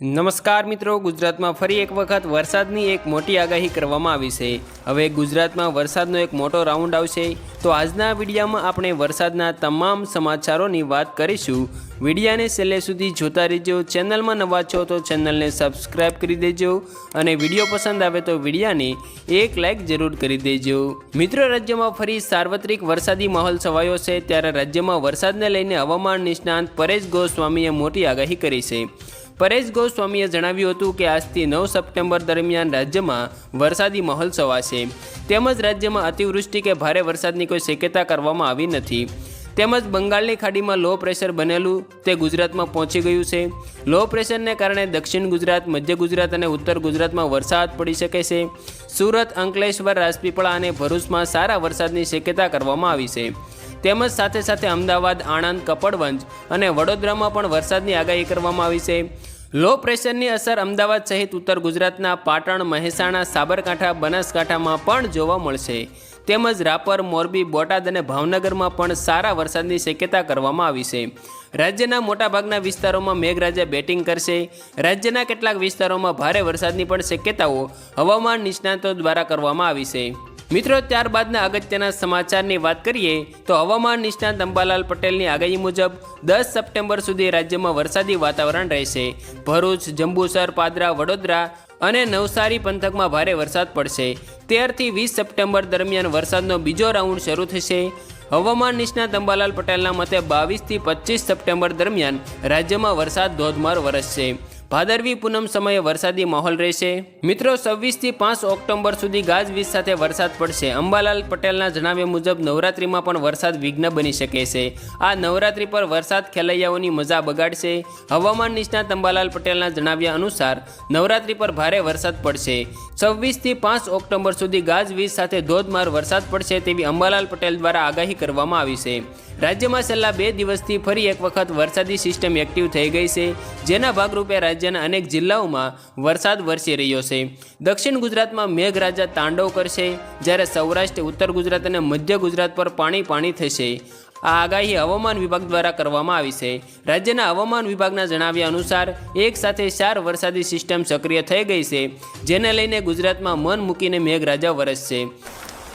નમસ્કાર મિત્રો, ગુજરાતમાં ફરી એક વખત વરસાદની એક મોટી આગાહી કરવામાં આવી છે. હવે ગુજરાતમાં વરસાદનો એક મોટો રાઉન્ડ આવશે. તો આજના વિડીયામાં આપણે વરસાદના તમામ સમાચારોની વાત કરીશું. વિડીયાને છેલ્લે સુધી જોતા રહેજો. ચેનલમાં નવા છો તો ચેનલને સબસ્ક્રાઈબ કરી દેજો અને વીડિયો પસંદ આવે તો વિડીયાને એક લાઇક જરૂર કરી દેજો. મિત્રો, રાજ્યમાં ફરી સાર્વત્રિક વરસાદી માહોલ છવાયો છે. ત્યારે રાજ્યમાં વરસાદને લઈને હવામાન નિષ્ણાંત પરેશ ગોસ્વામીએ મોટી આગાહી કરી છે. પરેશ ગોસ્વામીએ જણાવ્યું હતું કે આજથી નવ સપ્ટેમ્બર દરમિયાન રાજ્યમાં વરસાદી માહોલ છવાશે તેમજ રાજ્યમાં અતિવૃષ્ટિ કે ભારે વરસાદની કોઈ શક્યતા કરવામાં આવી નથી. તેમજ બંગાળની ખાડીમાં લો પ્રેશર બનેલું તે ગુજરાતમાં પહોંચી ગયું છે. લો પ્રેશરને કારણે દક્ષિણ ગુજરાત, મધ્ય ગુજરાત અને ઉત્તર ગુજરાતમાં વરસાદ પડી શકે છે. સુરત, અંકલેશ્વર, રાજપીપળા અને ભરૂચમાં સારા વરસાદની શક્યતા કરવામાં આવી છે. તેમજ સાથે સાથે અમદાવાદ, આણંદ, કપડવંજ અને વડોદરામાં પણ વરસાદની આગાહી કરવામાં આવી છે. લો પ્રેશરની અસર અમદાવાદ સહિત ઉત્તર ગુજરાતના પાટણ, મહેસાણા, સાબરકાંઠા, બનાસકાંઠામાં પણ જોવા મળશે. તેમજ રાપર, મોરબી, બોટાદ અને ભાવનગરમાં પણ સારા વરસાદની શક્યતા કરવામાં આવી છે. રાજ્યના મોટાભાગના વિસ્તારોમાં મેઘરાજા બેટિંગ કરશે. રાજ્યના કેટલાક વિસ્તારોમાં ભારે વરસાદની પણ શક્યતાઓ હવામાન નિષ્ણાતો દ્વારા કરવામાં આવી છે. મિત્રો, ત્યારબાદના અગત્યના સમાચારની વાત કરીએ, તો હવામાન નિષ્ણાત અંબાલાલ પટેલની આગાહી મુજબ દસ સપ્ટેમ્બર સુધી રાજ્યમાં વરસાદી વાતાવરણ રહેશે. ભરૂચ, જંબુસર, પાદરા, વડોદરા અને નવસારી પંથકમાં ભારે વરસાદ પડશે. તેરથી વીસ સપ્ટેમ્બર દરમિયાન વરસાદનો બીજો રાઉન્ડ શરૂ થશે. હવામાન નિષ્ણાત અંબાલાલ પટેલના મતે બાવીસથી પચીસ સપ્ટેમ્બર દરમિયાન રાજ્યમાં વરસાદ ધોધમાર વરસશે. ભાદરવી પૂનમ સમયે વરસાદી માહોલ રહેશે. મિત્રો, છવ્વીસથી પાંચ ઓક્ટોબર સુધી ગાજવીજ સાથે વરસાદ પડશે. અંબાલાલ પટેલના જણાવ્યા મુજબ નવરાત્રિમાં પણ વરસાદ વિઘ્ન બની શકે છે. આ નવરાત્રિ પર વરસાદ ખેલૈયાઓની મજા બગાડશે. હવામાન નિષ્ણાત અંબાલાલ પટેલના જણાવ્યા અનુસાર નવરાત્રિ પર ભારે વરસાદ પડશે. છવ્વીસથી પાંચ ઓક્ટોબર સુધી ગાજવીજ સાથે ધોધમાર વરસાદ પડશે તેવી અંબાલાલ પટેલ દ્વારા આગાહી કરવામાં આવી છે. રાજ્યમાં છેલ્લા બે દિવસથી ફરી એક વખત વરસાદી સિસ્ટમ એક્ટિવ થઈ ગઈ છે, જેના ભાગરૂપે રાજ્યના અનેક જિલ્લાઓમાં વરસાદ વરસી રહ્યો છે. દક્ષિણ ગુજરાતમાં મેઘરાજા તાંડવ કરશે જ્યારે સૌરાષ્ટ્ર, ઉત્તર ગુજરાત અને મધ્ય ગુજરાત પર પાણી પાણી થશે. આ આગાહી હવામાન વિભાગ દ્વારા કરવામાં આવી છે. રાજ્યના હવામાન વિભાગના જણાવ્યા અનુસાર, એક સાથે ચાર વરસાદી સિસ્ટમ સક્રિય થઈ ગઈ છે, જેને લઈને ગુજરાતમાં મન મૂકીને મેઘરાજા વરસશે.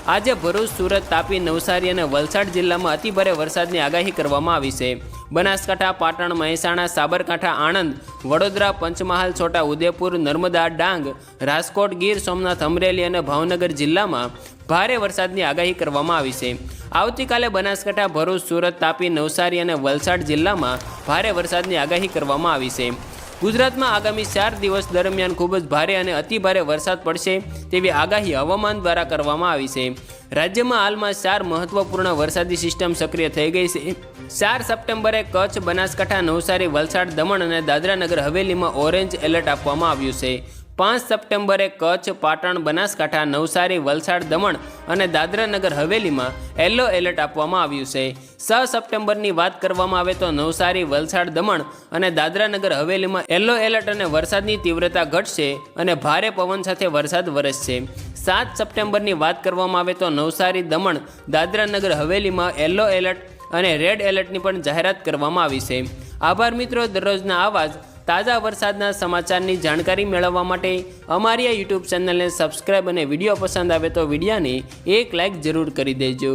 આજે ભરૂચ, સુરત, તાપી, નવસારી અને વલસાડ જિલ્લામાં અતિભારે વરસાદની આગાહી કરવામાં આવી છે. બનાસકાંઠા, પાટણ, મહેસાણા, સાબરકાંઠા, આણંદ, વડોદરા, પંચમહાલ, છોટા ઉદેપુર, નર્મદા, ડાંગ, રાજકોટ, ગીર, સોમનાથ, અમરેલી અને ભાવનગર જિલ્લામાં ભારે વરસાદની આગાહી કરવામાં આવી છે. આવતીકાલે બનાસકાંઠા, ભરૂચ, સુરત, તાપી, નવસારી અને વલસાડ જિલ્લામાં ભારે વરસાદની આગાહી કરવામાં આવી છે. ગુજરાતમાં આગામી ચાર દિવસ દરમિયાન ખૂબ જ ભારે અને અતિભારે વરસાદ પડશે તેવી આગાહી હવામાન દ્વારા કરવામાં આવી છે. રાજ્યમાં હાલમાં ચાર મહત્વપૂર્ણ વરસાદી સિસ્ટમ સક્રિય થઈ ગઈ છે. ચાર સપ્ટેમ્બરે કચ્છ, બનાસકાંઠા, નવસારી, વલસાડ, દમણ અને દાદરાનગર હવેલીમાં ઓરેન્જ એલર્ટ આપવામાં આવ્યું છે. પાંચ સપ્ટેમ્બરે કચ્છ, પાટણ, બનાસકાંઠા, નવસારી, વલસાડ, દમણ અને દાદરાનગર હવેલીમાં યલો એલર્ટ આપવામાં આવ્યું છે. છ સપ્ટેમ્બરની વાત કરવામાં આવે તો નવસારી, વલસાડ, દમણ અને દાદરાનગર હવેલીમાં યલો એલર્ટ અને વરસાદની તીવ્રતા ઘટશે અને ભારે પવન સાથે વરસાદ વરસશે. સાત સપ્ટેમ્બરની વાત કરવામાં આવે તો નવસારી, દમણ, દાદરાનગર હવેલીમાં યલો એલર્ટ અને રેડ એલર્ટની પણ જાહેરાત કરવામાં આવી છે. આભાર મિત્રો, દરરોજના આવાજ તાજા વરસાદના સમાચારની જાણકારી મેળવવા માટે અમારી આ યુટ્યુબ ચેનલને સબસ્ક્રાઈબ અને વીડિયો પસંદ આવે તો વિડીયાને એક લાઇક જરૂર કરી દેજો.